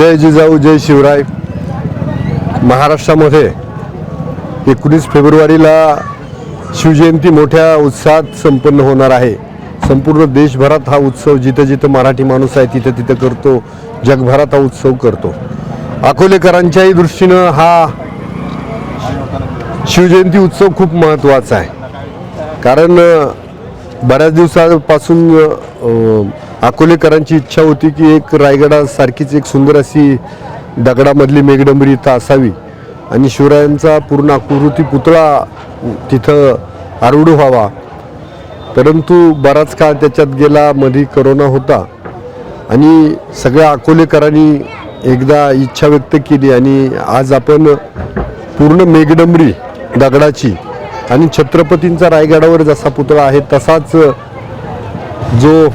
जय जिजाऊ जय शिवराय. महाराष्ट्रामध्ये एकोणीस फेब्रुवारीला शिवजयंती मोठ्या उत्साहात संपन्न होणार आहे. संपूर्ण देशभरात हा उत्सव जिथं जिथं मराठी माणूस आहे तिथं तिथं करतो जगभरात हा उत्सव करतो. अकोलेकरांच्याही दृष्टीनं हा शिवजयंती उत्सव खूप महत्त्वाचा आहे. कारण बऱ्याच दिवसापासून अकोलेकरांची इच्छा होती की एक रायगडासारखीच एक सुंदर अशी दगडामधली मेघडंबरी इथं असावी. आणि शिवरायांचा पूर्ण आकृती पुतळा तिथं आरूढ व्हावा. परंतु बराच काळ त्याच्यात गेला मध्ये करोना होता. आणि सगळ्या अकोलेकरांनी एकदा इच्छा व्यक्त केली आणि आज आपण पूर्ण मेघडंबरी दगडाची आणि छत्रपतींचा रायगडावर जसा पुतळा आहे तसाच जो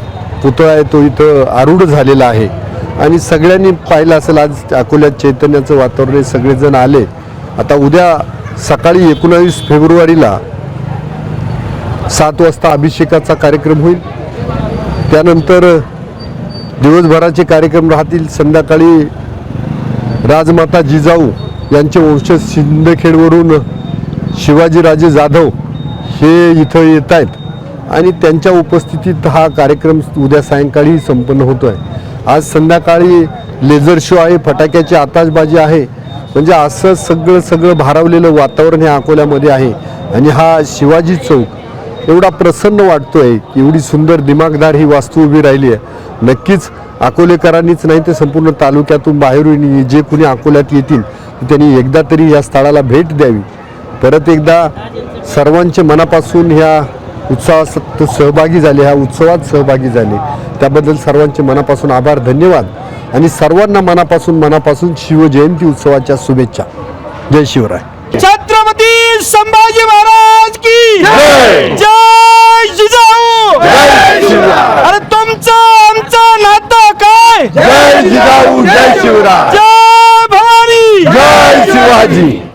पुतळा आहे तो इथं आरूढ झालेला आहे. आणि सगळ्यांनी पाहिलं असेल आज अकोल्यात चैतन्याचं वातावरण सगळेजण आले. आता उद्या सकाळी एकोणावीस फेब्रुवारीला सात वाजता अभिषेकाचा कार्यक्रम होईल. त्यानंतर दिवसभराचे कार्यक्रम राहतील. संध्याकाळी राजमाता जिजाऊ यांचे वंशज शिंदखेडवरून शिवाजीराजे जाधव हे इथं येत आहेत. आणि त्यांच्या उपस्थितीत हा कार्यक्रम उद्या सायंकाळी संपन्न होतो आहे आज संध्याकाळी लेझर शो आहे फटाक्याची आताशबाजी आहे. म्हणजे असं सगळं सगळं भारावलेलं वातावरण हे अकोल्यामध्ये आहे. आणि हा शिवाजी चौक एवढा प्रसन्न वाटतो आहे एवढी सुंदर दिमागदार ही वास्तू उभी राहिली आहे. नक्कीच अकोलेकरांनीच नाही तर संपूर्ण तालुक्यातून बाहेरून जे कुणी अकोल्यात येतील त्यांनी एकदा तरी या स्थळाला भेट द्यावी. परत एकदा सर्वांचे मनापासून ह्या उत्सवात सहभागी झाले ह्या उत्सवात सहभागी झाले. त्याबद्दल सर्वांचे मनापासून आभार धन्यवाद. आणि सर्वांना मनापासून मनापासून शिवजयंती उत्सवाच्या शुभेच्छा. जय शिवराय. छत्रपती संभाजी महाराज की जय! जिजाऊ! अरे तुमचं आमचं नातं काय? जय जिजाऊ जय शिवराय! जय भवानी! जय शिवाजी!